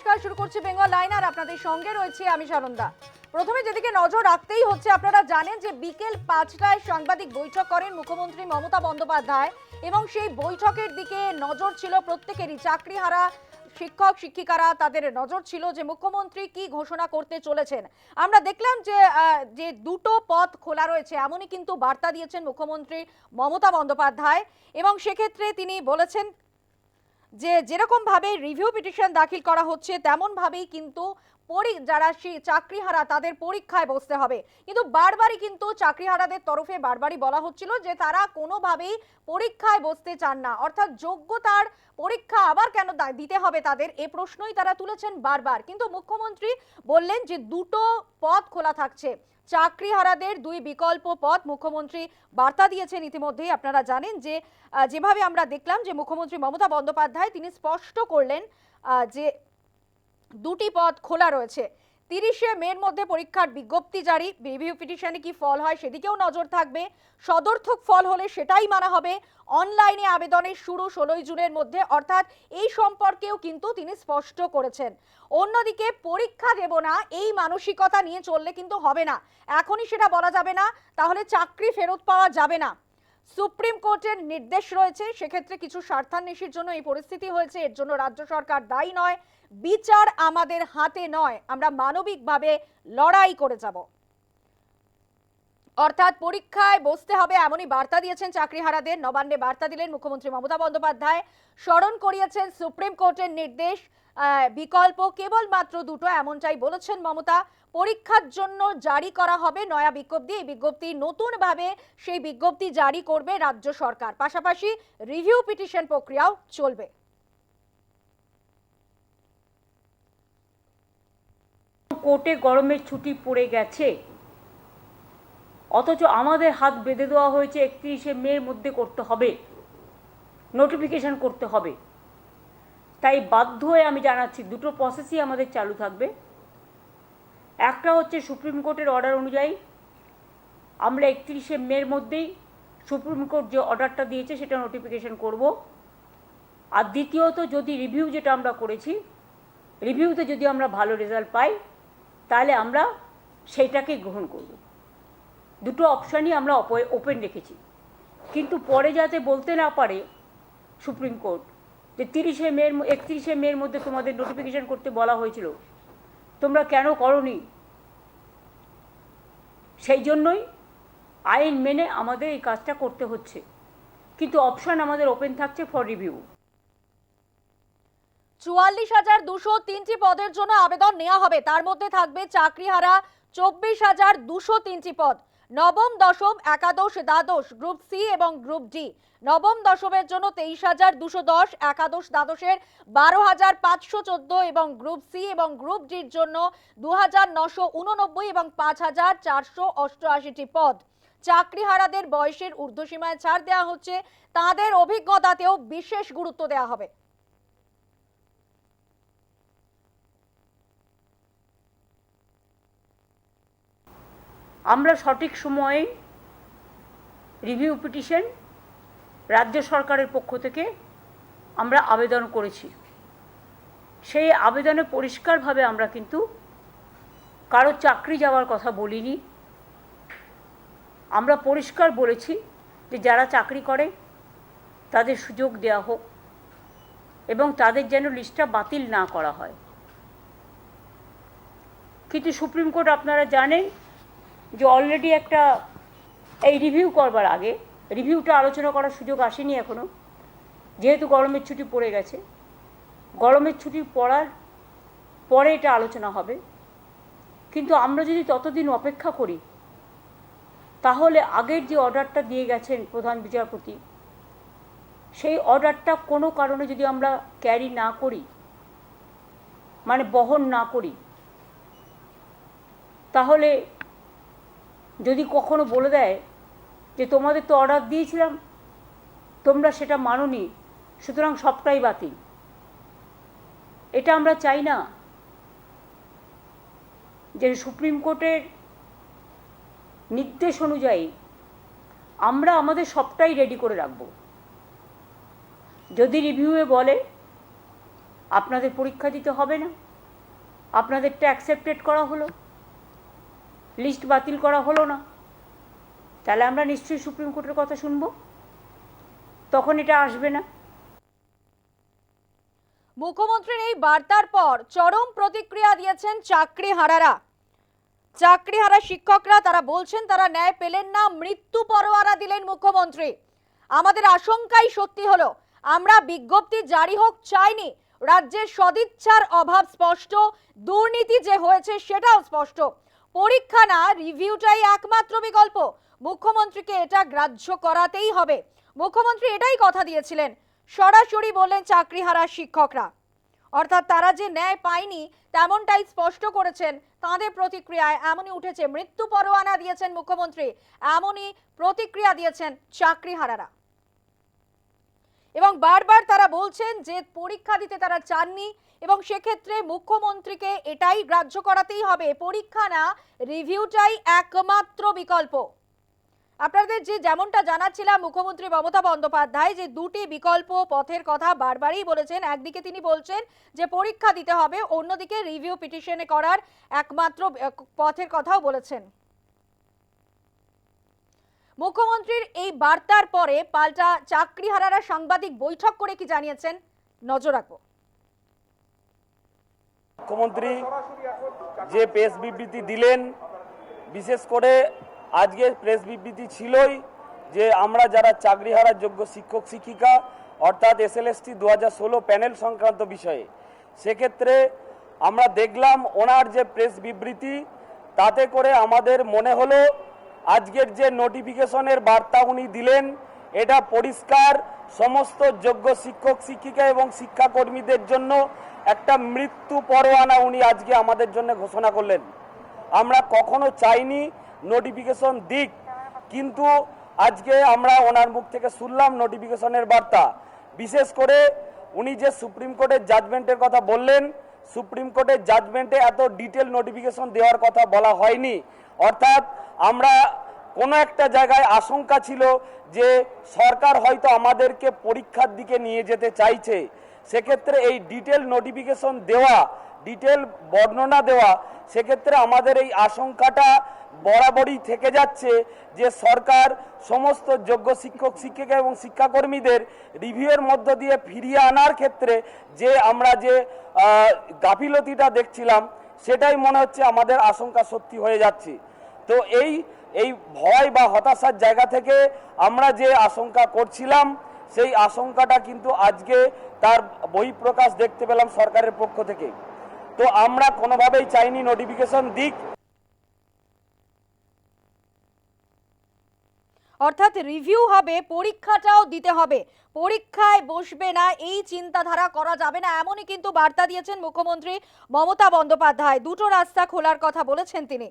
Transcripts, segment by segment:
নমস্কার শুরু করছি বেঙ্গল লাইন, আর আপনাদের সঙ্গে রয়েছে আমি সানন্দা প্রথমে যেদিকে নজর রাখতেই হচ্ছে, আপনারা জানেন যে বিকেল পাঁচটায় সাংবাদিক বৈঠক করেন মুখ্যমন্ত্রী মমতা বন্দ্যোপাধ্যায়, এবং সেই বৈঠকের দিকে নজর ছিল প্রত্যেকেরই। চাকরিহারা শিক্ষক, শিক্ষিকারা, তাদের নজর ছিল যে মুখ্যমন্ত্রী কি ঘোষণা করতে চলেছেন। আমরা দেখলাম যে যে দুটো পথ খোলা রয়েছে, এমনই কিন্তু বার্তা দিয়েছেন মুখ্যমন্ত্রী মমতা বন্দ্যোপাধ্যায়, এবং সেক্ষেত্রে তিনি বলেছেন যে যেরকম ভাবে রিভিউ পিটিশন দাখিল করা হচ্ছে, তেমন ভাবেই কিন্তু যারা সেই চাকরিহারা তাদের পরীক্ষায় বসতে হবে। কিন্তু বারবারই কিন্তু চাকরিহারাদের তরফে বারবারই বলা হচ্ছিল যে তারা কোনোভাবেই পরীক্ষায় বসতে চান না। অর্থাৎ যোগ্যতার পরীক্ষা আবার কেন দিতে হবে তাদের, এ প্রশ্নই তারা তুলেছেন বারবার। কিন্তু মুখ্যমন্ত্রী বললেন যে দুটো পথ খোলা থাকছে। চাকরিহারাদের দুই বিকল্প পথ। মুখ্যমন্ত্রী বার্তা দিয়েছেন ইতিমধ্যেই আপনারা জানেন যে যেভাবে আমরা দেখলাম যে মুখ্যমন্ত্রী মমতা বন্দ্যোপাধ্যায় তিনি স্পষ্ট করলেন যে দুটি পথ খোলা রয়েছে। তিরিশে মের মধ্যে পরীক্ষার বিজ্ঞপ্তি জারি। রিভিউ পিটিশনে কি ফল হয় সেদিকেও নজর থাকবে। সদর্থক ফল হলে সেটাই মানা হবে। অনলাইনে আবেদনের শুরু ষোলোই জুনের মধ্যে, অর্থাৎ এই সম্পর্কেও কিন্তু তিনি স্পষ্ট করেছেন। অন্যদিকে পরীক্ষা দেব না, এই মানসিকতা নিয়ে চললে কিন্তু হবে না। এখনই সেটা বলা যাবে না, তাহলে চাকরি ফেরত পাওয়া যাবে না। সুপ্রিম কোর্টের নির্দেশ রয়েছে, সেক্ষেত্রে কিছু স্বার্থান্বেষীর জন্য এই পরিস্থিতি হয়েছে। এর জন্য রাজ্য সরকার দায়ী নয়, বিচার আমাদের হাতে নয়। আমরা মানবিকভাবে লড়াই করে যাব। অর্থাৎ পরীক্ষায় বসতে হবে এমনই বার্তা দিয়েছেন চাকরিহারাদের। নবান্নে বার্তা দিলেন মুখ্যমন্ত্রী মমতা বন্দ্যোপাধ্যায়। স্মরণ করিয়েছেন সুপ্রিম কোর্টের নির্দেশ। বিকল্প কেবলমাত্র দুটো, এমনটাই বলেছেন মমতা। পরীক্ষার জন্য জারি করা হবে নয়া বিজ্ঞপ্তি। এই বিজ্ঞপ্তি নতুনভাবে সেই বিজ্ঞপ্তি জারি করবে রাজ্য সরকার। পাশাপাশি রিভিউ পিটিশন প্রক্রিয়াও চলবে। কোর্টে গরমের ছুটি পড়ে গেছে। অথচ আমাদের হাত বেঁধে দেওয়া হয়েছে, একত্রিশে মের মধ্যে করতে হবে। নোটিফিকেশন করতে হবে। তাই বাধ্য হয়ে আমি জানাচ্ছি, দুটো প্রসেসই আমাদের চালু থাকবে। একটা হচ্ছে সুপ্রিম কোর্টের অর্ডার অনুযায়ী, আমরা একত্রিশে মের মধ্যেই সুপ্রিম কোর্ট যে অর্ডারটা দিয়েছে সেটা নোটিফিকেশন করব। আর দ্বিতীয়ত যদি রিভিউ যেটা আমরা করেছি রিভিউতে যদি আমরা ভালো রেজাল্ট পাই, তাহলে আমরা সেইটাকেই গ্রহণ করব। দুটো অপশানই আমরা ওপেন রেখেছি। কিন্তু পরে যাতে বলতে না পারে সুপ্রিম কোর্ট যে তিরিশে মের একত্রিশে মের মধ্যে তোমাদের নোটিফিকেশন করতে বলা হয়েছিল। তোমরা কেন করনি? সেই জন্যই আইন মেনে আমাদের এই কাজটা করতে হচ্ছে। কিন্তু অপশান আমাদের ওপেন থাকছে ফর রিভিউ চুয়াল্লিশ হাজার দুশো তিনটি পদের জন্য আবেদন নেওয়া হবে। তার মধ্যে থাকবে চাকরিহারা চব্বিশ হাজার দুশো তিনটি পদ। নবম দশম একাদশ দ্বাদশ গ্রুপ সি এবং গ্রুপ ডি। নবম দশমের জন্য তেইশ হাজার দুশো দশ, একাদশ দ্বাদশের বারো হাজার পাঁচশো চোদ্দ এবং গ্রুপ সি এবং গ্রুপ ডির জন্য দু হাজার নশো উননব্বই এবং পাঁচ হাজার চারশো অষ্টআশিটি পদ। চাকরিহারাদের বয়সের ঊর্ধ্বসীমায় ছাড় দেওয়া হচ্ছে, তাদের অভিজ্ঞতাতেও বিশেষ গুরুত্ব দেওয়া হবে। আমরা সঠিক সময়ে রিভিউ পিটিশন রাজ্য সরকারের পক্ষ থেকে আমরা আবেদন করেছি। সেই আবেদনে পরিষ্কারভাবে আমরা কিন্তু কারও চাকরি যাওয়ার কথা বলিনি। আমরা পরিষ্কার বলেছি যে যারা চাকরি করে তাদের সুযোগ দেওয়া হোক এবং তাদের যেন লিস্টটা বাতিল না করা হয়। কিন্তু সুপ্রিম কোর্ট আপনারা জানেন যে অলরেডি একটা, এই রিভিউ করবার আগে রিভিউটা আলোচনা করার সুযোগ আসেনি এখনও যেহেতু গরমের ছুটি পড়ে গেছে, গরমের ছুটি পড়ার পরে এটা আলোচনা হবে। কিন্তু আমরা যদি ততদিন অপেক্ষা করি, তাহলে আগের যে অর্ডারটা দিয়ে গেছেন প্রধান বিচারপতি, সেই অর্ডারটা কোনো কারণে যদি আমরা ক্যারি না করি মানে বহন না করি, তাহলে যদি কখনো বলে দেয় যে তোমাদের তো অর্ডার দিয়েছিলাম, তোমরা সেটা মানোনি, সুতরাং সবটাই বাতিল। এটা আমরা চাই না যে সুপ্রিম কোর্টের নির্দেশ অনুযায়ী আমরা আমাদের সবটাই রেডি করে রাখব। যদি রিভিউয়ে বলে, আপনাদের পরীক্ষা দিতে হবে না, আপনাদেরটা অ্যাকসেপ্টেড করা হলো লিস্ট বাতিল করা হলো না। তাহলে আমরা নিশ্চয়ই সুপ্রিম কোর্টের কথা শুনব। তখন এটা আসবে না। মুখ্যমন্ত্রীর এই বার্তার পর চরম প্রতিক্রিয়া দিয়েছেন চাকরি হারারা চাকরি হারা শিক্ষকরা, তারা বলছেন তারা ন্যায় পেলেন না, মৃত্যু পরোয়ারা দিলেন মুখ্যমন্ত্রী। আমাদের আশঙ্কাই সত্যি হলো, আমরা বিজ্ঞপ্তি জারি হোক চাইনি, রাজ্যের সদিচ্ছার অভাব স্পষ্ট, দুর্নীতি যে হয়েছে সেটাও স্পষ্ট। পরীক্ষা না রিভিউটাই একমাত্র বিকল্প। মুখ্যমন্ত্রীকে এটা গ্রাহ্য করাতেই হবে। মুখ্যমন্ত্রী এটাই কথা দিয়েছিলেন। সরাসরি বললেন চাকরিহারা শিক্ষকরা। অর্থাৎ তারা যে ন্যায় পায়নি, তেমনটাই স্পষ্ট করেছেন। তাদের প্রতিক্রিয়ায় এমনই উঠেছে, মৃত্যু পরোয়ানা দিয়েছেন মুখ্যমন্ত্রী। এমনই প্রতিক্রিয়া দিয়েছেন চাকরিহারারা। এবং বারবার তারা বলছেন যে পরীক্ষা দিতে তারা চাননি এবং সেক্ষেত্রে মুখ্যমন্ত্রীকে এটাই গ্রাহ্য করাতেই হবে। পরীক্ষা না, রিভিউটাই একমাত্র বিকল্প। আপনাদের যে যেমনটা জানাচ্ছিলাম মুখ্যমন্ত্রী মমতা বন্দ্যোপাধ্যায় যে দুটি বিকল্প পথের কথা বারবারই বলেছেন। একদিকে তিনি বলছেন যে পরীক্ষা দিতে হবে, অন্যদিকে রিভিউ পিটিশনে করার একমাত্র পথের কথাও বলেছেন। মুখ্যমন্ত্রীর এই বার্তার পরে পাল্টা চাকরিহারারা সাংবাদিক বৈঠক করে কি জানিয়েছেন? নজর রাখব। মুখ্যমন্ত্রী যে প্রেস বিবৃতি দিলেন, বিশেষ করে আজকে প্রেস বিবৃতি ছিলই যে আমরা যারা চাকরি হারার যোগ্য শিক্ষক, শিক্ষিকা, অর্থাৎ এস এল এসটি দু হাজার ষোলো প্যানেল সংক্রান্ত বিষয়ে, সেক্ষেত্রে আমরা দেখলাম ওনার যে প্রেস বিবৃতি, তাতে করে আমাদের মনে হলো আজকের যে নোটিফিকেশনের বার্তা উনি দিলেন, এটা পরিষ্কার। সমস্ত যোগ্য শিক্ষক, শিক্ষিকা এবং শিক্ষাকর্মীদের জন্য একটা মৃত্যু পরোয়ানা উনি আজকে আমাদের জন্য ঘোষণা করলেন। আমরা কখনো চাইনি নোটিফিকেশন দিক, কিন্তু আজকে আমরা ওনার মুখ থেকে শুনলাম নোটিফিকেশনের বার্তা। বিশেষ করে উনি যে সুপ্রিম কোর্টের জাজমেন্টের কথা বললেন, সুপ্রিম কোর্টের জাজমেন্টে এত ডিটেল নোটিফিকেশন দেওয়ার কথা বলা হয়নি। অর্থাৎ আমরা কোনো একটা জায়গায় আশঙ্কা ছিল যে সরকার হয়তো আমাদেরকে পরীক্ষার দিকে নিয়ে যেতে চাইছে। সেক্ষেত্রে এই ডিটেল নোটিফিকেশন দেওয়া ডিটেল বর্ণনা দেওয়া, সেক্ষেত্রে আমাদের এই আশঙ্কাটা বরাবরই থেকে যাচ্ছে যে সরকার সমস্ত যোগ্য শিক্ষক, শিক্ষিকা এবং শিক্ষাকর্মীদের রিভিউয়ের মধ্য দিয়ে ফিরিয়ে আনার ক্ষেত্রে যে আমরা যে গাফিলতিটা দেখছিলাম, সেটাই মনে হচ্ছে আমাদের আশঙ্কা সত্যি হয়ে যাচ্ছে। তো এই এই ভয় বা হতাশার জায়গা থেকে আমরা যে আশঙ্কা করছিলাম, সেই আশঙ্কাটা কিন্তু আজকে তার বহিঃপ্রকাশ দেখতে পেলাম সরকারের পক্ষ থেকে। তো আমরা কোনোভাবেই চাইনি নোটিফিকেশন দিক। অর্থাৎ রিভিউ হবে, পরীক্ষাটাও দিতে হবে। পরীক্ষায় বসবে না, এই চিন্তাধারা করা যাবে না, এমনই কিন্তু বার্তা দিয়েছেন মুখ্যমন্ত্রী মমতা বন্দ্যোপাধ্যায়। দুটো রাস্তা খোলার কথা বলেছেন তিনি।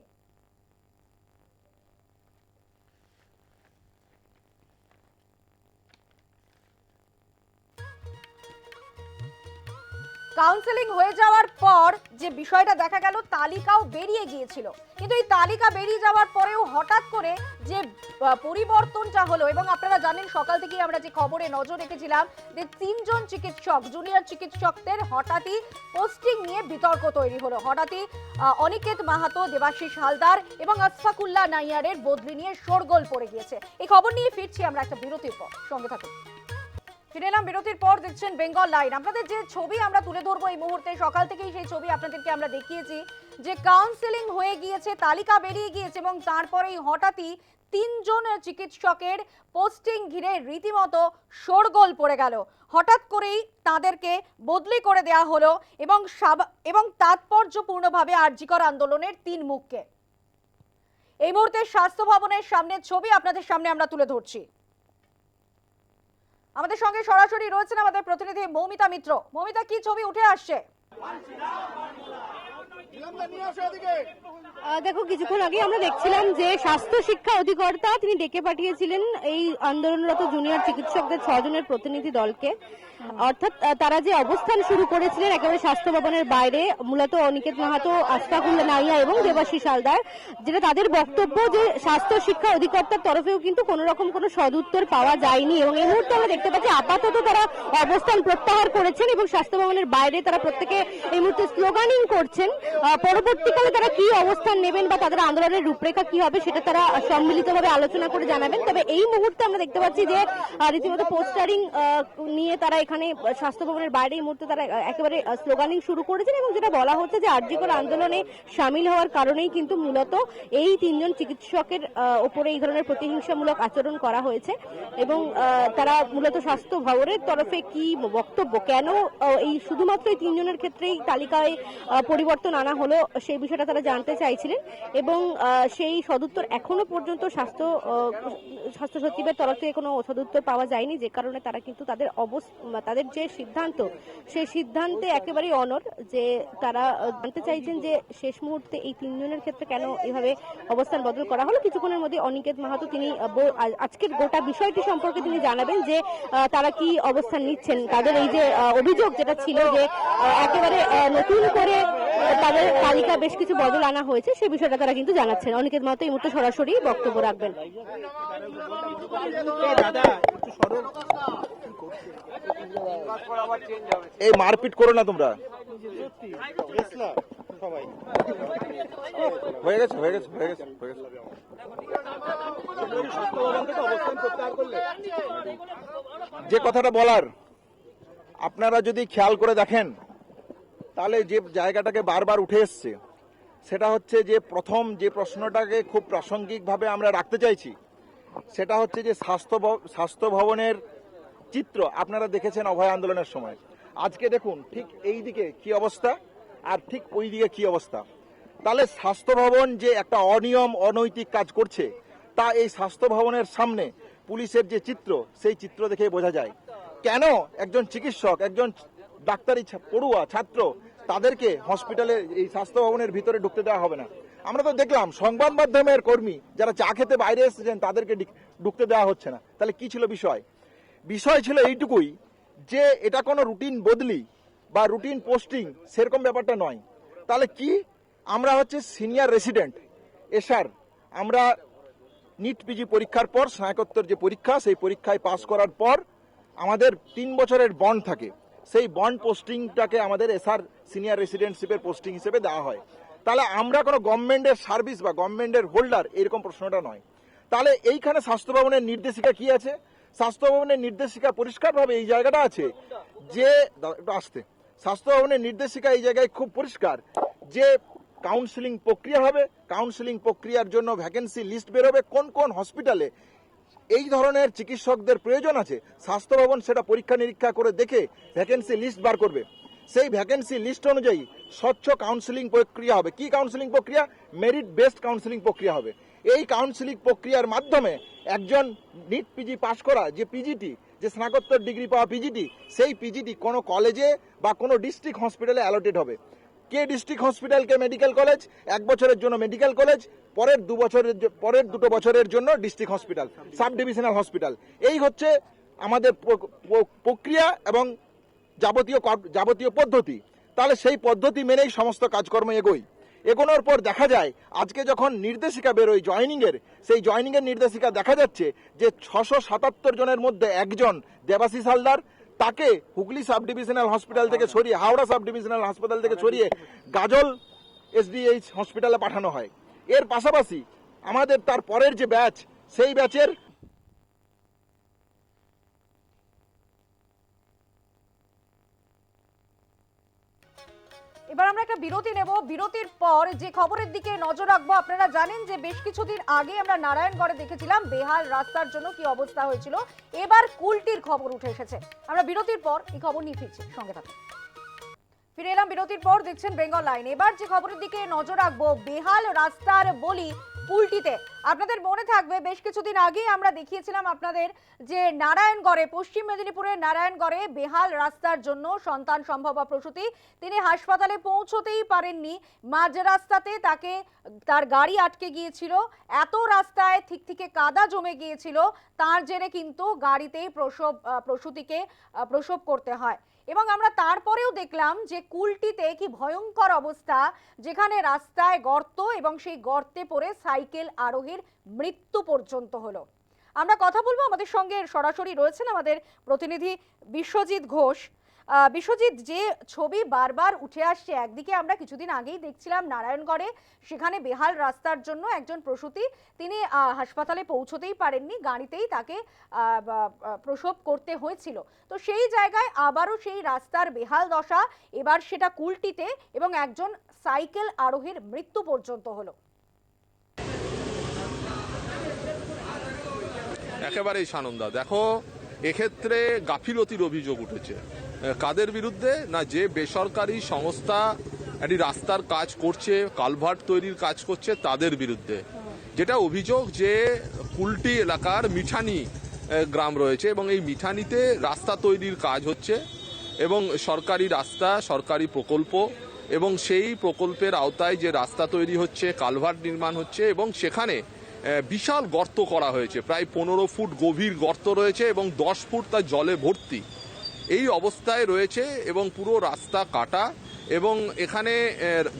কাউন্সেলিং হয়ে যাওয়ার পর যে বিষয়টা দেখা গেল, তালিকাও বেরিয়ে গিয়েছিল। কিন্তু এই তালিকা বেরিয়ে যাওয়ার পরেও হঠাৎ করে যে পরিবর্তনটা হলো, এবং আপনারা জানেন সকাল থেকেই আমরা যে খবরে নজর রেখেছিলাম যে, তিনজন চিকিৎসক জুনিয়র চিকিৎসকদের হঠাৎই পোস্টিং নিয়ে বিতর্ক তৈরি হলো। হঠাৎই অনিকেত মাহাতো, দেবাশিস হালদার এবং আসফাকুল্লাহ নাইয়ারের বদলি নিয়ে শোরগোল পড়ে গিয়েছে। এই খবর নিয়ে ফিরছি আমরা একটা বিরতির পর। সঙ্গে থাকুন। ফিরে এলাম, বিরতির পর দেখছেন বেঙ্গল লাইন আপনাদের যে ছবি আমরা তুলে ধরবো এই মুহূর্তে, সকাল থেকেই সেই ছবি আপনাদেরকে আমরা দেখিয়েছি, যে কাউন্সেলিং হয়ে গিয়েছে, তালিকা বেরিয়ে গিয়েছে এবং তারপরেই হঠাৎই তিনজন চিকিৎসকের পোস্টিং ঘিরে রীতিমতো শোরগোল পড়ে গেল। হঠাৎ করেই তাদেরকে বদলি করে দেওয়া হলো এবং এবং তাৎপর্যপূর্ণভাবে আর্জিকর আন্দোলনের তিন মুখকে। এই মুহূর্তে স্বাস্থ্য ভবনের সামনে ছবি আপনাদের সামনে আমরা তুলে ধরছি। আমাদের সঙ্গে সরাসরি রয়েছেন আমাদের প্রতিনিধি মৌমিতা মিত্র। মৌমিতা, কি ছবি উঠে আসছে? দেখো, কিছুক্ষণ আগে আমরা দেখছিলাম যে স্বাস্থ্য শিক্ষা অধিকর্তা তিনি ডেকে পাঠিয়েছিলেন এই আন্দোলনরত জুনিয়র চিকিৎসকদের ছজনের প্রতিনিধি দলকে। অর্থাৎ তারা যে অবস্থান শুরু করেছিলেন একেবারে স্বাস্থ্য ভবনের বাইরে, মূলত অনিকেত মাহাতো আশফাকুল্লা নাইয়া এবং দেবাশিস হালদার, যেটা তাদের বক্তব্য যে স্বাস্থ্য শিক্ষা অধিকর্তার তরফেও কিন্তু কোনো রকম কোনো সদুত্তর পাওয়া যায়নি এবং এই মুহূর্তে আমরা দেখতে পাচ্ছি আপাতত তারা অবস্থান প্রত্যাহার করেছেন এবং স্বাস্থ্য ভবনের বাইরে তারা প্রত্যেকে এই মুহূর্তে স্লোগানিং করছেন। পরবর্তীকালে তারা কি অবস্থান নেবেন বা তাদের আন্দোলনের রূপরেখা কি হবে সেটা তারা সম্মিলিতভাবে আলোচনা করে জানাবেন। তবে এই মুহূর্তে আমরা দেখতে পাচ্ছি যে রীতিমতো পোস্টারিং নিয়ে তারা এখানে স্বাস্থ্য ভবনের বাইরে এই মুহূর্তে তারা একেবারে স্লোগানিং শুরু করেছেন এবং যেটা বলা হচ্ছে যে আর্যিকর আন্দোলনে সামিল হওয়ার কারণেই কিন্তু মূলত এই তিনজন চিকিৎসকের ওপরে এই ধরনের প্রতিহিংসামূলক আচরণ করা হয়েছে এবং তারা মূলত স্বাস্থ্য ভবনের তরফে কি বক্তব্য, কেন এই শুধুমাত্র এই তিনজনের ক্ষেত্রেই তালিকায় পরিবর্তন আনা হলো সেই বিষয়টা তারা জানতে চাইছিলেন এবং সেই সদুত্তর এখনও পর্যন্ত স্বাস্থ্য স্বাস্থ্য সচিবের তরফ থেকে কোনো সদুত্তর পাওয়া যায়নি, যে কারণে তারা কিন্তু তাদের অবস- তাদের যে সিদ্ধান্ত, সেই সিদ্ধান্তে একেবারেই অনর যে তারা জানতে চাইছেন যে শেষ মুহূর্তে এই তিনজনের ক্ষেত্রে কেন এভাবে অবস্থান বদল করা হলো। কিছুক্ষণের মধ্যে অনিকেত মাহাতো তিনি ব- আজকের গোটা বিষয়টি সম্পর্কে তিনি জানাবেন যে তারা কি অবস্থান নিচ্ছেন। তাদের এই যে অভিযোগ যেটা ছিল যে একেবারে নতুন করে তাদের তালিকা বেশ কিছু বদল আনা হয়েছে সেই বিষয়টা তারা কিন্তু জানাচ্ছেন। অনিকেত মাহাতো এই মুহূর্তে সরাসরি বক্তব্য রাখবেন। এই মারপিট করো না তোমরা। হয়ে গেছে হয়ে গেছে হয়ে গেছে হয়ে গেছে। যে কথাটা বলার, আপনারা যদি খেয়াল করে দেখেন, তাহলে যে জায়গাটাকে বারবার উঠে এসছে, সেটা হচ্ছে যে প্রথম যে প্রশ্নটাকে খুব প্রাসঙ্গিকভাবে আমরা রাখতে চাইছি, সেটা হচ্ছে যে স্বাস্থ্য স্বাস্থ্য ভবনের চিত্র আপনারা দেখেছেন অভয় আন্দোলনের সময়। আজকে দেখুন ঠিক এই দিকে কি অবস্থা আর ঠিক ওই দিকে কি অবস্থা। তাহলে স্বাস্থ্য ভবন যে একটা অনিয়ম, অনৈতিক কাজ করছে, তা এই স্বাস্থ্য ভবনের সামনে পুলিশের যে চিত্র, সেই চিত্র দেখে বোঝা যায়। কেন একজন চিকিৎসক, একজন ডাক্তারি পড়ুয়া, ছাত্র তাদেরকে হসপিটালে এই স্বাস্থ্য ভবনের ভিতরে ঢুকতে দেওয়া হবে না? আমরা তো দেখলাম সংবাদ মাধ্যমের কর্মী যারা চা খেতে বাইরে এসেছেন, তাদেরকে ঢুকতে দেওয়া হচ্ছে না। তাহলে কি ছিল বিষয়? বিষয় ছিল এইটুকুই, যে এটা কোনো রুটিন বদলি বা রুটিন পোস্টিং সেরকম ব্যাপারটা নয়। তাহলে কি? আমরা হচ্ছে সিনিয়র রেসিডেন্ট। এসার আমরা নিট পিজি পরীক্ষার পর, স্নাতকোত্তর যে পরীক্ষা, সেই পরীক্ষায় পাশ করার পর আমাদের তিন বছরের বন্ড থাকে। সেই বন্ড পোস্টিংটাকে আমাদের এসআর সিনিয়র রেসিডেন্টশিপের পোস্টিং হিসেবে দেওয়া হয়। তাহলে আমরা কোনো গভর্নমেন্টের সার্ভিস বা গভর্নমেন্টের হোল্ডার, এরকম প্রশ্নটা নয়। তাহলে এইখানে স্বাস্থ্য ভবনের নির্দেশিকা কি আছে? স্বাস্থ্য ভবনের নির্দেশিকা পরিষ্কারভাবে এই জায়গাটা আছে। যে একটু আসতে। স্বাস্থ্য ভবনের নির্দেশিকা এই জায়গায় খুব পরিষ্কার। যে কাউন্সিলিং প্রক্রিয়া হবে কাউন্সিলিং প্রক্রিয়ার জন্য ভ্যাকেন্সি লিস্ট বেরোবে কোন কোন হসপিটালে এই ধরনের চিকিৎসকদের প্রয়োজন আছে। স্বাস্থ্য ভবন সেটা পরীক্ষা নিরীক্ষা করে দেখে ভ্যাকেন্সি লিস্ট বার করবে। সেই ভ্যাকেন্সি লিস্ট অনুযায়ী স্বচ্ছ কাউন্সিলিং প্রক্রিয়া হবে। কি কাউন্সিলিং প্রক্রিয়া? মেরিট বেসড কাউন্সিলিং প্রক্রিয়া হবে। এই কাউন্সিলিং প্রক্রিয়ার মাধ্যমে একজন নিট পিজি পাশ করা যে পিজিটি যে স্নাতকোত্তর ডিগ্রি পাওয়া পিজিটি সেই পিজিটি কোনো কলেজে বা কোনো ডিস্ট্রিক্ট হসপিটালে অ্যালোটেড হবে। কে ডিস্ট্রিক্ট হসপিটালকে মেডিকেল কলেজ এক বছরের জন্য মেডিকেল কলেজ পরের দু বছরের পরের দুটো বছরের জন্য district hospital sub divisional hospital এই হচ্ছে আমাদের প্র- প্র- প্রক্রিয়া এবং যাবতীয় যাবতীয় পদ্ধতি। তাহলে সেই পদ্ধতি মেনেই সমস্ত কাজকর্ম এগোই। এগোনোর পর দেখা যায়, আজকে যখন নির্দেশিকা বেরোয় জয়নিং এর সেই জয়নিং এর নির্দেশিকা দেখা যাচ্ছে যে ছশো সাতাত্তর জনের মধ্যে একজন দেবাশিস হালদার, তাকে হুগলি সাব ডিভিশনাল হসপিটাল থেকে সরিয়ে, হাওড়া সাব ডিভিশনাল হাসপাতাল থেকে সরিয়ে গাজল এসডিএইচ হসপিটালে পাঠানো হয়। এর পাশাপাশি আমাদের তার পরের যে ব্যাচ, সেই ব্যাচের এবার আমরা একটা বিরতি নেব। বিরতির পর যে খবরের দিকে নজর রাখব, আপনারা জানেন যে বেশ কিছুদিন আগে আমরা নারায়ণগড়ে দেখেছিলাম বেহাল রাস্তার জন্য কি অবস্থা হয়েছিল। এবার কুলটির খবর উঠে এসেছে। আমরা বিরতির পর এই খবর নিয়ে ফিরছি। সঙ্গে থাকুন। ফিরে এলাম বিরতির পর, দেখছেন বেঙ্গল লাইন এবার যে খবরের দিকে নজর রাখব, বেহাল রাস্তার বলি কুলটিতে আপনাদের মনে থাকবে, বেশ কিছুদিন আগেই আমরা দেখিয়েছিলাম আপনাদের যে নারায়ণগড়ে, পশ্চিম মেদিনীপুরের নারায়ণগড়ে বেহাল রাস্তার জন্য সন্তান সম্ভব প্রসূতি। তিনি হাসপাতালে পৌঁছতেই পারেননি। মাঝ রাস্তাতে তাকে, তার গাড়ি আটকে গিয়েছিল। এত রাস্তায় ঠিক থেকে কাদা জমে গিয়েছিল। তার জেরে কিন্তু গাড়িতেই প্রসব প্রসূতিকে প্রসব করতে হয়। এবং আমরা তারপরেও দেখলাম যে কুলটিতে কি ভয়ঙ্কর অবস্থা, যেখানে রাস্তায় গর্ত এবং সেই গর্তে পড়ে সাইকেল আরোহীর মৃত্যু পর্যন্ত হলো। আমরা কথা বলব আমাদের সঙ্গে সরাসরি রয়েছেন আমাদের প্রতিনিধি বিশ্বজিৎ ঘোষ। বিশ্বজিৎ, যে ছবি বারবার উঠে আসছে, একদিকে আমরা কিছুদিন আগেই দেখছিলাম নারায়ণগড়ে, সেখানে বেহাল রাস্তার জন্য একজন প্রসূতি, তিনি হাসপাতালে পৌঁছতেই পারেননি, গাড়িতেই তাকে প্রসব করতে হয়েছিল। তো সেই জায়গায় আবারও সেই রাস্তার বেহাল দশা, এবার সেটা কুলটিতে এবং একজন সাইকেল আরোহীর মৃত্যু পর্যন্ত হলো। একেবারেই সানন্দা। দেখো, এক্ষেত্রে গাফিলতির অভিযোগ উঠেছে। কাদের বিরুদ্ধে? না, যে বেসরকারি সংস্থা একটি রাস্তার কাজ করছে, কালভার্ট তৈরির কাজ করছে, তাদের বিরুদ্ধে। যেটা অভিযোগ যে কুলটি এলাকার মিঠানি গ্রাম রয়েছে এবং এই মিঠানিতে রাস্তা তৈরির কাজ হচ্ছে এবং সরকারি রাস্তা, সরকারি প্রকল্প এবং সেই প্রকল্পের আওতায় যে রাস্তা তৈরি হচ্ছে, কালভার্ট নির্মাণ হচ্ছে এবং সেখানে বিশাল গর্ত করা হয়েছে। প্রায় পনেরো ফুট গভীর গর্ত রয়েছে এবং দশ ফুট তা জলে ভর্তি। এই অবস্থায় রয়েছে এবং পুরো রাস্তা কাটা এবং এখানে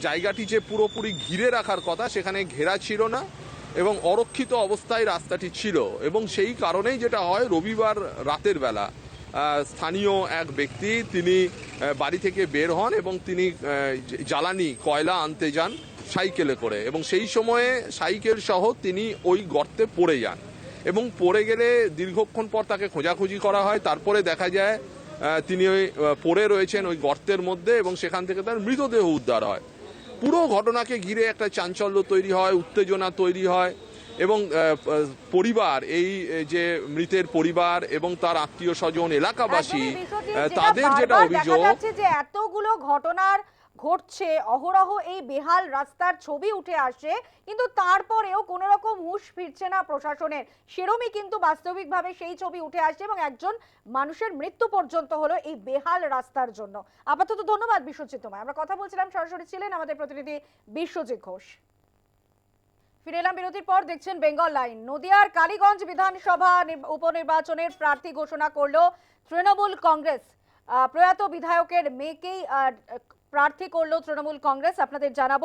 জায়গাটি যে পুরোপুরি ঘিরে রাখার কথা সেখানে ঘেরা ছিল না এবং অরক্ষিত অবস্থায় রাস্তাটি ছিল এবং সেই কারণেই যেটা হয়, রবিবার রাতের বেলা স্থানীয় এক ব্যক্তি তিনি বাড়ি থেকে বের হন এবং তিনি জ্বালানি, কয়লা আনতে যান সাইকেলে করে এবং সেই সময়ে সাইকেল সহ তিনি ওই গর্তে পড়ে যান এবং পড়ে গেলে দীর্ঘক্ষণ পর তাকে খোঁজাখুঁজি করা হয়। তারপরে দেখা যায় তিনি ওই পড়ে রয়েছেন ওই গর্তের মধ্যে এবং সেখান থেকে তার মৃতদেহ উদ্ধার হয়। পুরো ঘটনাকে ঘিরে একটা চাঞ্চল্য তৈরি হয় উত্তেজনা তৈরি হয় এবং পরিবার এই যে মৃতের পরিবার এবং তার আত্মীয় স্বজন এলাকাবাসী তাদের যেটা অভিযোগ যে এতগুলো ঘটনার ঘটছে, অহরহ এই বেহাল রাস্তার ছবি উঠে আসছে, কিন্তু তারপরেও কোনো রকম হুঁশ ফিরছে না প্রশাসনের। সেরমই কিন্তু বাস্তবিকভাবে সেই ছবি উঠে আসছে এবং একজন মানুষের মৃত্যু পর্যন্ত হলো এই বেহাল রাস্তার জন্য। আপাতত ধন্যবাদ বিশ্বজিৎ তোমায়। আমরা কথা বলছিলাম, সরাসরি ছিলেন আমাদের প্রতিনিধি বিশ্বজিৎ ঘোষ। ফিরে এলাম বিরতির পর, দেখছেন বেঙ্গল লাইন। নদিয়ার কালীগঞ্জ বিধানসভা নির- উপনির্বাচনের প্রার্থী ঘোষণা করল তৃণমূল কংগ্রেস। প্রয়াত বিধায়কের মেয়েকেই প্রার্থী করল তৃণমূল কংগ্রেস। আপনাদের জানাব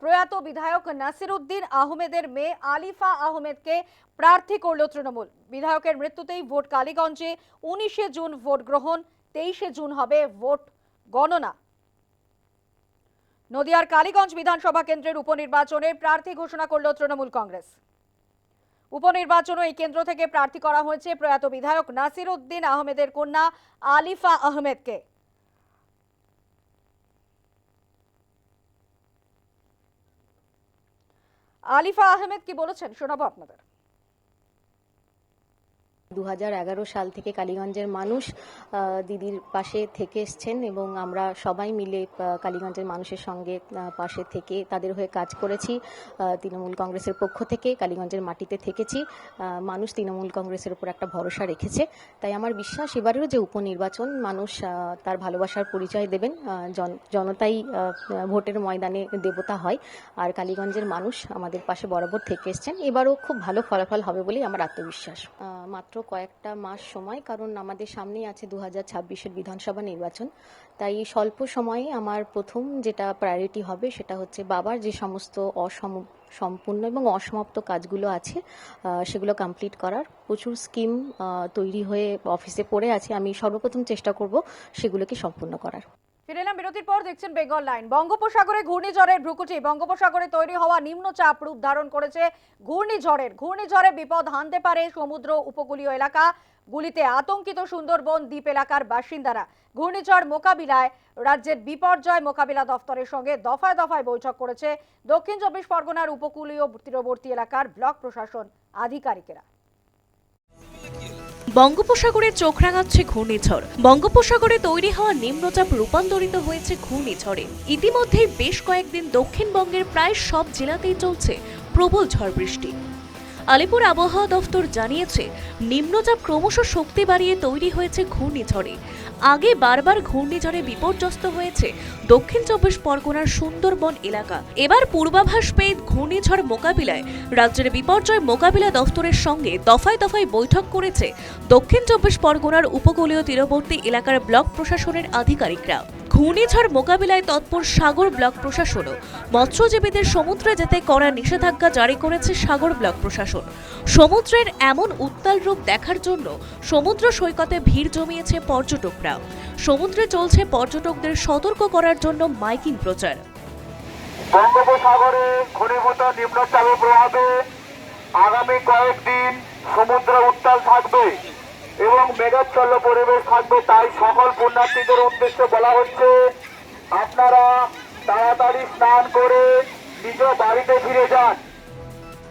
প্রয়াত বিধায়ক নাসিরুদ্দিন আহমেদের মেয়ে আলিফা আহমেদকে প্রার্থী করল তৃণমূল। বিধায়কের মৃত্যুতেই ভোট কালীগঞ্জে, উনিশে জুন ভোট গ্রহণ, তেইশে জুন হবে ভোট গণনা। নদিয়ার কালীগঞ্জ বিধানসভা কেন্দ্রের উপনির্বাচনে প্রার্থী ঘোষণা করল তৃণমূল কংগ্রেস। উপনির্বাচনও এই কেন্দ্র থেকে প্রার্থী করা হয়েছে প্রয়াত বিধায়ক নাসির উদ্দিন আহমেদের কন্যা আলিফা আহমেদকে। আলিফা আহমেদ কি বলেছেন শোনাবো আপনাদের। দু হাজার এগারো সাল থেকে কালীগঞ্জের মানুষ দিদির পাশে থেকে এসছেন এবং আমরা সবাই মিলে কালীগঞ্জের মানুষের সঙ্গে পাশে থেকে তাদের হয়ে কাজ করেছি। তৃণমূল কংগ্রেসের পক্ষ থেকে কালীগঞ্জের মাটিতে থেকেছি। মানুষ তৃণমূল কংগ্রেসের উপর একটা ভরসা রেখেছে। তাই আমার বিশ্বাস এবারেও যে উপনির্বাচন, মানুষ তার ভালোবাসার পরিচয় দেবেন। জন- জনতাই ভোটের ময়দানে দেবতা হয়। আর কালীগঞ্জের মানুষ আমাদের পাশে বরাবর থেকে এসছেন। এবারও খুব ভালো ফলাফল হবে বলেই আমার আত্মবিশ্বাস। মাত্র কয়েকটা মাস সময়, কারণ আমাদের সামনেই আছে দু হাজার ছাব্বিশের বিধানসভা নির্বাচন। তাই স্বল্প সময়ে আমার প্রথম যেটা প্রায়োরিটি হবে সেটা হচ্ছে বাবার যে সমস্ত অসম, সম্পূর্ণ এবং অসমাপ্ত কাজগুলো আছে সেগুলো কমপ্লিট করার। প্রচুর স্কিম তৈরি হয়ে অফিসে পড়ে আছে। আমি সর্বপ্রথম চেষ্টা করব সেগুলোকে সম্পূর্ণ করার। ফিরে এলাম বিরতির পর, দেখছেন বেঙ্গল লাইন। বঙ্গোপসাগরে ঘূর্ণিঝড়ের ভ্রুকুটি বঙ্গোপসাগরে তৈরি হওয়া নিম্নচাপ রূপ ধারণ করেছে ঘূর্ণিঝড়ের। ঘূর্ণিঝড়ে বিপদ হানতে পারে সমুদ্র উপকূলীয় এলাকা। গুলিতে আতঙ্কিত সুন্দরবন দ্বীপ এলাকার বাসিন্দারা। ঘূর্ণিঝড় মোকাবিলায় রাজ্যের বিপর্যয় মোকাবিলা দফতরের সঙ্গে দফায় দফায় বৈঠক করেছে দক্ষিণ চব্বিশ পরগনার উপকূলীয় তীরবর্তী এলাকার ব্লক প্রশাসন আধিকারিকেরা। বঙ্গোপসাগরে চোখ রাঙাচ্ছে ঘূর্ণিঝড়। বঙ্গোপসাগরে তৈরি হওয়া নিম্নচাপ রূপান্তরিত হয়েছে ঘূর্ণিঝড়ে। ইতিমধ্যেই বেশ কয়েকদিন দক্ষিণবঙ্গের প্রায় সব জেলাতেই চলছে প্রবল ঝড় বৃষ্টি। আলিপুর আবহাওয়া দফতর জানিয়েছে, নিম্নচাপ ক্রমশ শক্তি বাড়িয়ে তৈরি হয়েছে ঘূর্ণিঝড়ে। আগে বারবার ঘূর্ণিঝড়ে বিপর্যস্ত হয়েছে দক্ষিণ চব্বিশ পরগনার সুন্দরবন এলাকা। এবার পূর্বাভাস পেয়ে ঘূর্ণিঝড় মোকাবিলায় রাজ্যের বিপর্যয় মোকাবিলা দফতরের সঙ্গে দফায় দফায় বৈঠক করেছে দক্ষিণ চব্বিশ পরগনার উপকূলীয় তীরবর্তী এলাকার ব্লক প্রশাসনের আধিকারিকরা। ঘূর্ণিঝড় মোকাবিলায় তৎপর সাগর ব্লক প্রশাসনও মৎস্যজীবীদের সমুদ্রে যেতে করা নিষেধাজ্ঞা জারি করেছে সাগর ব্লক প্রশাসন। সমুদ্রের এমন উত্তাল রূপ দেখার জন্য সমুদ্র সৈকতে ভিড় জমিয়েছে পর্যটকরা। সমুদ্রে চলছে পর্যটকদের সতর্ক করার জন্য মাইকিং প্রচার। বঙ্গোপসাগরে ঘনীভূত নিম্নচাপের প্রভাবে আগামী কয়েকদিন সমুদ্র উত্তাল থাকবে। এবং মেঘাচ্ছল্য পরিবেশ থাকবে, তাই সকল পুণ্যার্থীদের উদ্দেশ্যে বলা হচ্ছে, আপনারা তাড়াতাড়ি স্নান করে নিজ বাড়িতে ফিরে যান।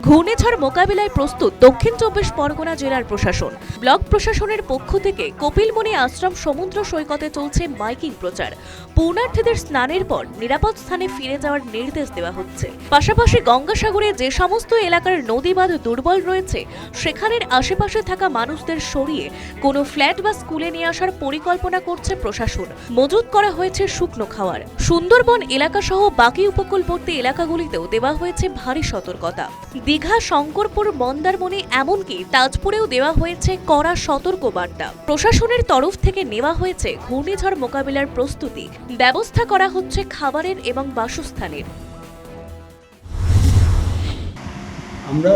ঘূর্ণিঝড় মোকাবিলায় প্রস্তুত দক্ষিণ চব্বিশ পরগনা জেলার প্রশাসন। ব্লক প্রশাসনের পক্ষ থেকে কপিলমণি আশ্রম সমুদ্র সৈকতে চলছে মাইকিং প্রচার। পূর্ণার্থীদের স্নানের পর নিরাপদ স্থানে ফিরে যাওয়ার নির্দেশ দেওয়া হচ্ছে। পাশাপাশি গঙ্গাসাগরে যে সমস্ত এলাকার নদী বাঁধ দুর্বল রয়েছে, সেখানের আশেপাশে থাকা মানুষদের সরিয়ে কোনো ফ্ল্যাট বা স্কুলে নিয়ে আসার পরিকল্পনা করছে প্রশাসন। মজুত করা হয়েছে শুকনো খাওয়ার। সুন্দরবন এলাকাসহ বাকি উপকূলবর্তী এলাকাগুলিতেও দেওয়া হয়েছে ভারী সতর্কতা। দীঘা, শঙ্করপুর, মন্দারমণি এমনকি তাজপুরেও দেওয়া হয়েছে কড়া সতর্কবার্তা। প্রশাসনের তরফ থেকে নেওয়া হয়েছে ঘূর্ণিঝড় মোকাবিলার প্রস্তুতি। ব্যবস্থা করা হচ্ছে খাবারের এবং বাসস্থানের। আমরা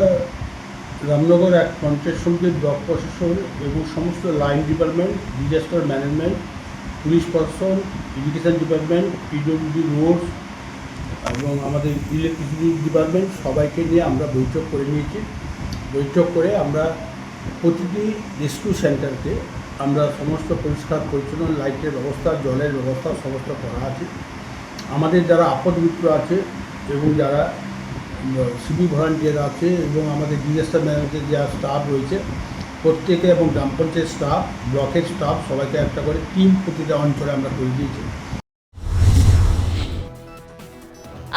রামনগর এক পঞ্চায়েত সমিতির ব্লক প্রশাসন এবং সমস্ত line department, disaster management, police প্রশাসন, এডুকেশন ডিপার্টমেন্ট, পিডব্লিউডি রোড এবং আমাদের ইলেকট্রিসিটি ডিপার্টমেন্ট সবাইকে নিয়ে আমরা বৈঠক করে নিয়েছি। বৈঠক করে আমরা প্রতিটি রেস্কিউ সেন্টারকে আমরা সমস্ত পরিষ্কার, পরিচ্ছন্ন, লাইটের ব্যবস্থা, জলের ব্যবস্থা সমস্ত করা আছে। আমাদের যারা আপদ মিত্র আছে এবং যারা সিভি ভলান্টিয়ার আছে এবং আমাদের ডিজাস্টার ম্যানেজমেন্টের যারা স্টাফ রয়েছে, প্রত্যেকে এবং গ্রাম পঞ্চায়েত স্টাফ, ব্লকের স্টাফ সবাইকে একটা করে টিম প্রতিটা অঞ্চলে আমরা করে দিয়েছি।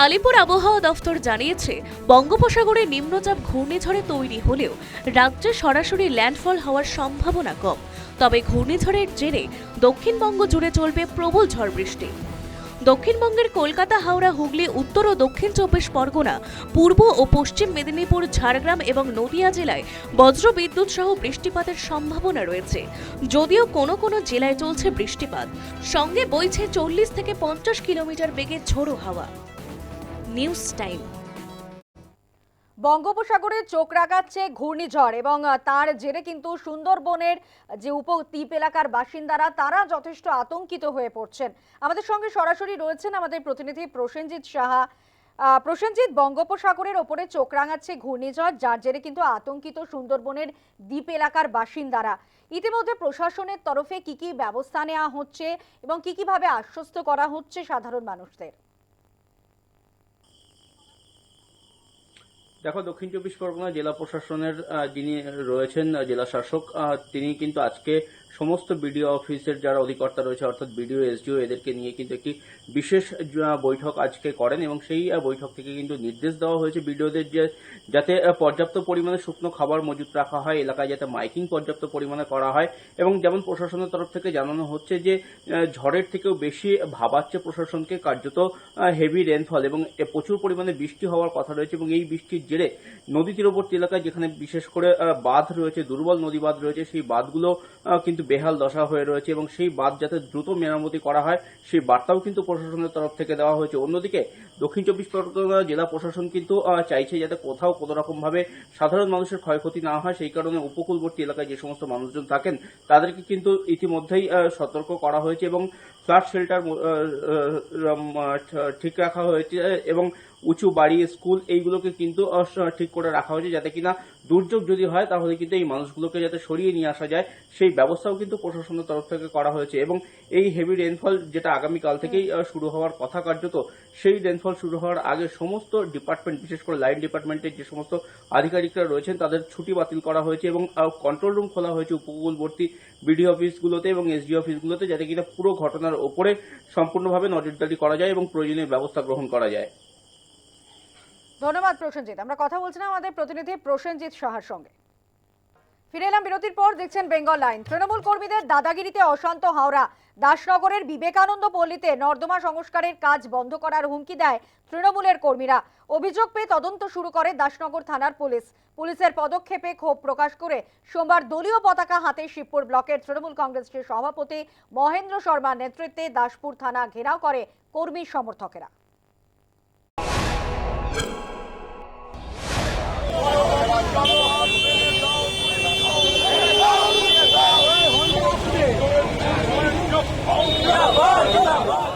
আলিপুর আবহাওয়া দফতর জানিয়েছে, বঙ্গোপসাগরে নিম্নচাপ ঘূর্ণিঝড়ে তৈরি হলেও রাজ্যে সরাসরি ল্যান্ডফল হওয়ার সম্ভাবনা কম। তবে ঘূর্ণিঝড়ের জেরে দক্ষিণবঙ্গ জুড়ে চলবে প্রবল ঝড় বৃষ্টি। দক্ষিণবঙ্গের কলকাতা, হাওড়া, হুগলি, উত্তর ও দক্ষিণ চব্বিশ পরগনা, পূর্ব ও পশ্চিম মেদিনীপুর, ঝাড়গ্রাম এবং নদিয়া জেলায় বজ্র বিদ্যুৎ সহ বৃষ্টিপাতের সম্ভাবনা রয়েছে। যদিও কোনো কোনো জেলায় চলছে বৃষ্টিপাত। সঙ্গে বইছে চল্লিশ থেকে পঞ্চাশ কিলোমিটার বেগে ঝোড়ো হাওয়া। News time. বঙ্গোপসাগরে চোখ রাখাচ্ছে ঘূর্ণিঝড় এবং তার জেরে কিন্তু সুন্দরবনের যে উপদ্বীপ এলাকার বাসিন্দারা, তারা যথেষ্ট আতঙ্কিত হয়ে পড়ছেন। আমাদের সঙ্গে সরাসরি রয়েছেন আমাদের প্রতিনিধি প্রসেনজিৎ সাহা। প্রসেনজিৎ, বঙ্গোপসাগরের ওপরে চোখ রাঙাচ্ছে ঘূর্ণিঝড়, যার জেরে কিন্তু আতঙ্কিত সুন্দরবনের দ্বীপ এলাকার বাসিন্দারা। ইতিমধ্যে প্রশাসনের তরফে কি কি ব্যবস্থা নেওয়া হচ্ছে এবং কি কীভাবে আশ্বস্ত করা হচ্ছে সাধারণ মানুষদের? দেখো দক্ষিণ চব্বিশ পরগনা জেলা প্রশাসনের যিনি রয়েছেন জেলা শাসক তিনি কিন্তু আজকে সমস্ত বিডিও অফিসের যারা অধিকর্তা রয়েছে অর্থাৎ বিডিও এসডিও এদেরকে নিয়ে কিন্তু একটি বিশেষ বৈঠক আজকে করেন এবং সেই বৈঠক থেকে কিন্তু নির্দেশ দেওয়া হয়েছে বিডিওদের যে যাতে পর্যাপ্ত পরিমাণে শুকনো খাবার মজুত রাখা হয় এলাকায় যাতে মাইকিং পর্যাপ্ত পরিমাণে করা হয় এবং যেমন প্রশাসনের তরফ থেকে জানানো হচ্ছে যে ঝড়ের থেকেও বেশি ভাবাচ্ছে প্রশাসনকে কার্যত হেভি রেনফল এবং প্রচুর পরিমাণে বৃষ্টি হওয়ার কথা রয়েছে এবং এই বৃষ্টির জেরে নদী তীরবর্তী এলাকায় যেখানে বিশেষ করে বাঁধ রয়েছে দুর্বল নদী বাঁধ রয়েছে সেই বাঁধগুলো আহ, কিন্তু বেহাল দশা হয়ে রয়েছে এবং সেই বাঁধ যাতে দ্রুত মেরামতি করা হয়, সেই বার্তাও কিন্তু প্রশাসনের তরফ থেকে দেওয়া হয়েছে। অন্যদিকে, দক্ষিণ চব্বিশ পরগনা জেলা প্রশাসন কিন্তু চাইছে যাতে কোথাও কোনো রকমভাবে সাধারণ মানুষের ক্ষয়ক্ষতি না হয়। সেই কারণে উপকূলবর্তী এলাকায় যে সমস্ত মানুষজন থাকেন, তাদেরকে কিন্তু ইতিমধ্যেই সতর্ক করা হয়েছে এবং ফ্লাড শেল্টার ঠিক রাখা হয়েছে এবং উঁচু বাড়ি, স্কুল এইগুলোকে কিন্তু ঠিক করে রাখা হয়েছে যাতে কিনা দুর্যোগ যদি হয় তাহলে কিন্তু এই মানুষগুলোকে যাতে সরিয়ে নিয়ে আসা যায়, সেই ব্যবস্থাও কিন্তু প্রশাসনের তরফ থেকে করা হয়েছে এবং এই হেভি রেনফল যেটা আগামীকাল থেকেই শুরু হওয়ার কথা কার্যত, সেই রেনফল শুরু হওয়ার আগে সমস্ত ডিপার্টমেন্ট বিশেষ করে লাইন ডিপার্টমেন্টের যে সমস্ত আধিকারিকরা রয়েছেন তাদের ছুটি বাতিল করা হয়েছে এবং কন্ট্রোল রুম খোলা হয়েছে, উপকূলবর্তী বিডি অফিসগুলোতে এবং এসডি অফিসগুলোতে যাতে কিনা পুরো ঘটনার ওপরে সম্পূর্ণভাবে নজরদারি করা যায় এবং প্রয়োজনীয় ব্যবস্থা গ্রহণ করা যায়। ধন্যবাদ প্রসেনজিৎ। আমরা কথা বলছিলাম আমাদের প্রতিনিধি প্রসেনজিৎ সাহার সঙ্গে। ফিরে এলাম বিরতির পর, দেখছেন বেঙ্গল লাইন তৃণমূল কর্মীদের দাদাগিরিতে অশান্ত হাওড়া। দাসনগরের বিবেকানন্দ পল্লীতে নর্দমা সংস্কারের কাজ বন্ধ করার হুমকি দেয় তৃণমূলের কর্মীরা। অভিযোগ পেয়ে তদন্ত শুরু করে দাসনগর থানার পুলিশ। পুলিশের পদক্ষেপে ক্ষোভ প্রকাশ করে সোমবার দলীয় পতাকা হাতে শিবপুর ব্লকের তৃণমূল কংগ্রেসের সভাপতি মহেন্দ্র শর্মার নেতৃত্বে দাসপুর থানা ঘেরাও করে কর্মী সমর্থকেরা।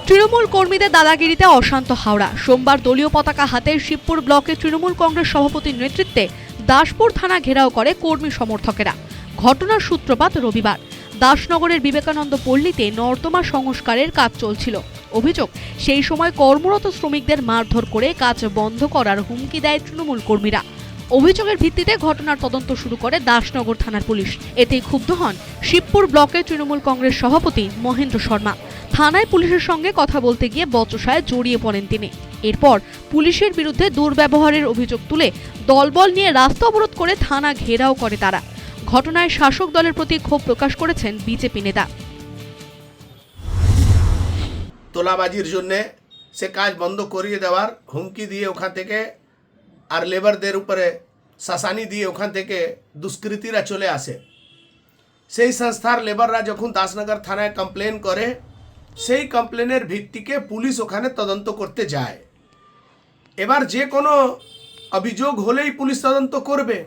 তৃণমূল কর্মীদের দাদাগিরিতে অশান্ত হাওড়া। সোমবার দলীয় পতাকা হাতে শিবপুর ব্লকে তৃণমূল কংগ্রেস সভাপতির নেতৃত্বে দাসপুর থানা ঘেরাও করে কর্মী সমর্থকেরা। ঘটনার সূত্রপাত রবিবার। দাসনগরের বিবেকানন্দ পল্লীতে নর্দমা সংস্কারের কাজ চলছিল। অভিযোগ, সেই সময় কর্মরত শ্রমিকদের মারধর করে কাজ বন্ধ করার হুমকি দেয় তৃণমূল কর্মীরা। অভিযোগের ভিত্তিতে ঘটনার তদন্ত শুরু করে দাসনগর থানার পুলিশ। এতেই ক্ষুব্ধ হন শিবপুর ব্লকের তৃণমূল কংগ্রেস সভাপতি মহেন্দ্র শর্মা। থানায় পুলিশের সঙ্গে কথা বলতে গিয়ে বচসায় জড়িয়ে পড়েন তিনি। এরপর পুলিশের বিরুদ্ধে দুর্ব্যবহারের অভিযোগ তুলে দলবল নিয়ে রাস্তা অবরোধ করে থানা ঘেরাও করে তারা। ঘটনায় শাসক দলের প্রতি ক্ষোভ প্রকাশ করেছেন বিজেপি নেতা। তোলাবাজির জন্যে সে কাজ বন্ধ করিয়ে দেওয়ার হুমকি দিয়ে ওখান থেকে আর লেবারদের উপরে শাসানি দিয়ে ওখান থেকে দুষ্কৃতীরা চলে আসে। সেই সংস্থার লেবাররা যখন দাসনগর থানায় কমপ্লেন করে, সেই কমপ্লেনের ভিত্তিকে পুলিশ ওখানে তদন্ত করতে যায়। এবার যে কোনো অভিযোগ হলেই পুলিশ তদন্ত করবে।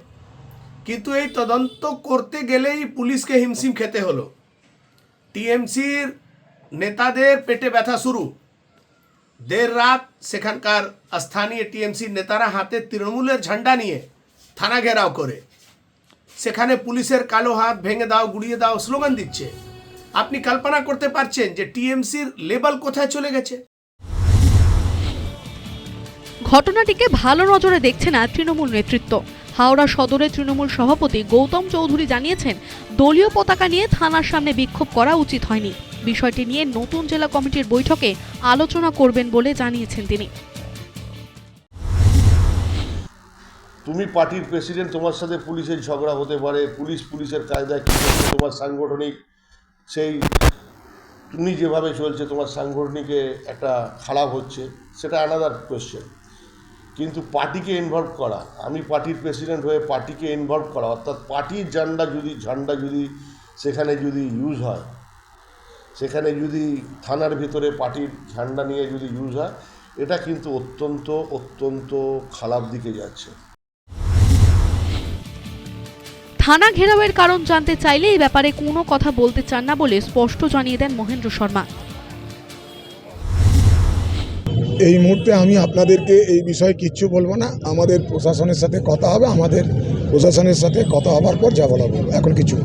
কিন্তু এই তদন্ত করতে গেলেই পুলিশকে হিমশিম খেতে হলো। টিএমসির নেতাদের পেটে ব্যথা শুরু। দের রাত সেখানকার স্থানীয় টিএমসির নেতারা হাতে তৃণমূলের ঝান্ডা নিয়ে থানা ঘেরাও করে। সেখানে পুলিশের কালো হাত ভেঙে দাও, গুড়িয়ে দাও স্লোগান দিচ্ছে। আপনি কল্পনা করতে পারছেন যে টিএমসির লেভেল কোথায় চলে গেছে? ঘটনাটিকে ভালো নজরে দেখছে না তৃণমূল নেতৃত্ব। হাওড়া সদরের তৃণমূল সভাপতি গৌতম চৌধুরী জানিয়েছেন, দলীয় পতাকা নিয়ে থানার সামনে বিক্ষোভ করা উচিত হয়নি। বিষয়টি নিয়ে নতুন জেলা কমিটির বৈঠকে আলোচনা করবেন বলে জানিয়েছেন তিনি। তুমি পার্টির প্রেসিডেন্ট, তোমার সাথে পুলিশের ঝগড়া হতে পারে, পুলিশ পুলিশের কায়দায় কী করছে, তোমার সাংগঠনিক সেই তুমি যেভাবে চলছে, তোমার সাংগঠনিকে একটা খারাপ হচ্ছে, সেটা আনাদার কোয়েশ্চেন কিন্তু পার্টিকে ইনভলভ করা। আমি পার্টির প্রেসিডেন্ট হয়ে পার্টিকে ইনভলভ করা, অর্থাৎ পার্টির ঝান্ডা যদি ঝান্ডা যদি সেখানে যদি ইউজ হয়, সেখানে যদি থানার ভিতরে পার্টির ঝান্ডা নিয়ে যদি ইউজ হয়, এটা কিন্তু অত্যন্ত অত্যন্ত খারাপ দিকে যাচ্ছে। থানা ঘেরাওয়ের কারণ জানতে চাইলে এই ব্যাপারে কোনো কথা বলতে চান না বলে স্পষ্ট জানিয়ে দেন মহেন্দ্র শর্মা। এই মুহূর্তে আমি আপনাদেরকে এই বিষয়ে কিচ্ছু বলব না। আমাদের প্রশাসনের সাথে কথা হবে আমাদের প্রশাসনের সাথে কথা হবার পর যা বলা বলব। এখন কিছু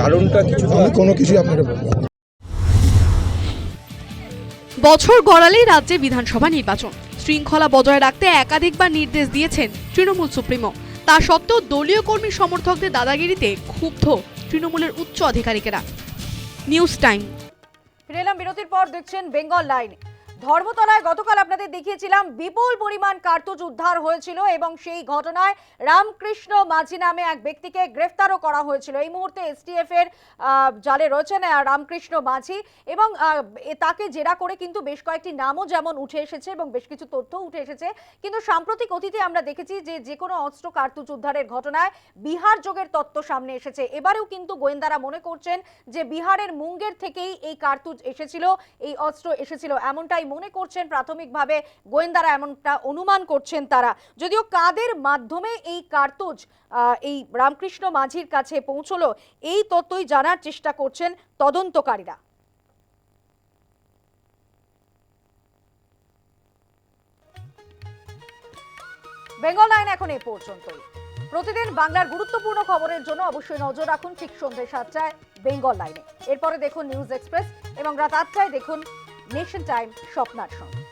কারণটা কিছু আমি কোনো কিছুই আপনাকে বলব না। বছর গড়ালেই রাজ্যে বিধানসভা নির্বাচন। শৃঙ্খলা বজায় রাখতে একাধিকবার নির্দেশ দিয়েছেন তৃণমূল সুপ্রিমো। তা সত্ত্বেও দলীয় কর্মী সমর্থকদের দাদাগিরিতে ক্ষুব্ধ তৃণমূলের উচ্চ আধিকারিকেরা। News time. ফিরে এলাম বিরতির পর দেখছেন বেঙ্গল লাইন। ধর্মতলায় গতকাল আপনাদের দেখিয়েছিলাম, বিপুল পরিমাণ কার্তুজ উদ্ধার হয়েছিল এবং সেই ঘটনায় রামকৃষ্ণ মাঝি নামে এক ব্যক্তিকে গ্রেফতারও করা হয়েছিল। এই মুহূর্তে এসটিএফ এর জালে রয়েছেন রামকৃষ্ণ মাঝি এবং তাকে জেরা করে কিন্তু বেশ কয়েকটি নামও যেমন উঠে এসেছে এবং বেশ কিছু তথ্য উঠে এসেছে। কিন্তু সাম্প্রতিক অতীতে আমরা দেখেছি যে যে কোনো অস্ত্র কার্তুজ উদ্ধারের ঘটনায় বিহার যোগের তত্ত্ব সামনে এসেছে। এবারেও কিন্তু গোয়েন্দারা মনে করছেন যে বিহারের মুঙ্গের থেকেই এই কার্তুজ এসেছিল, এই অস্ত্র এসেছিল, এমনটাই মনে করছেন প্রাথমিকভাবে গোয়েন্দারা এমনটা অনুমান করছেন তারা। যদিও কাদের মাধ্যমে এই কার্তুজ এই রামকৃষ্ণ মাঝির কাছে পৌঁছলো, এই তথ্যই জানার চেষ্টা করছেন তদন্তকারীরা। বেঙ্গল লাইন এখন এই পর্যন্তই। প্রতিদিন বাংলার গুরুত্বপূর্ণ খবরের জন্য অবশ্যই নজর রাখুন ঠিক সন্ধ্যে সাতটায় বেঙ্গল লাইনে। এরপরে দেখুন নিউজ এক্সপ্রেস এবং রাত আটটায় দেখুন নেশন টাইম স্বপ্নার সঙ্গে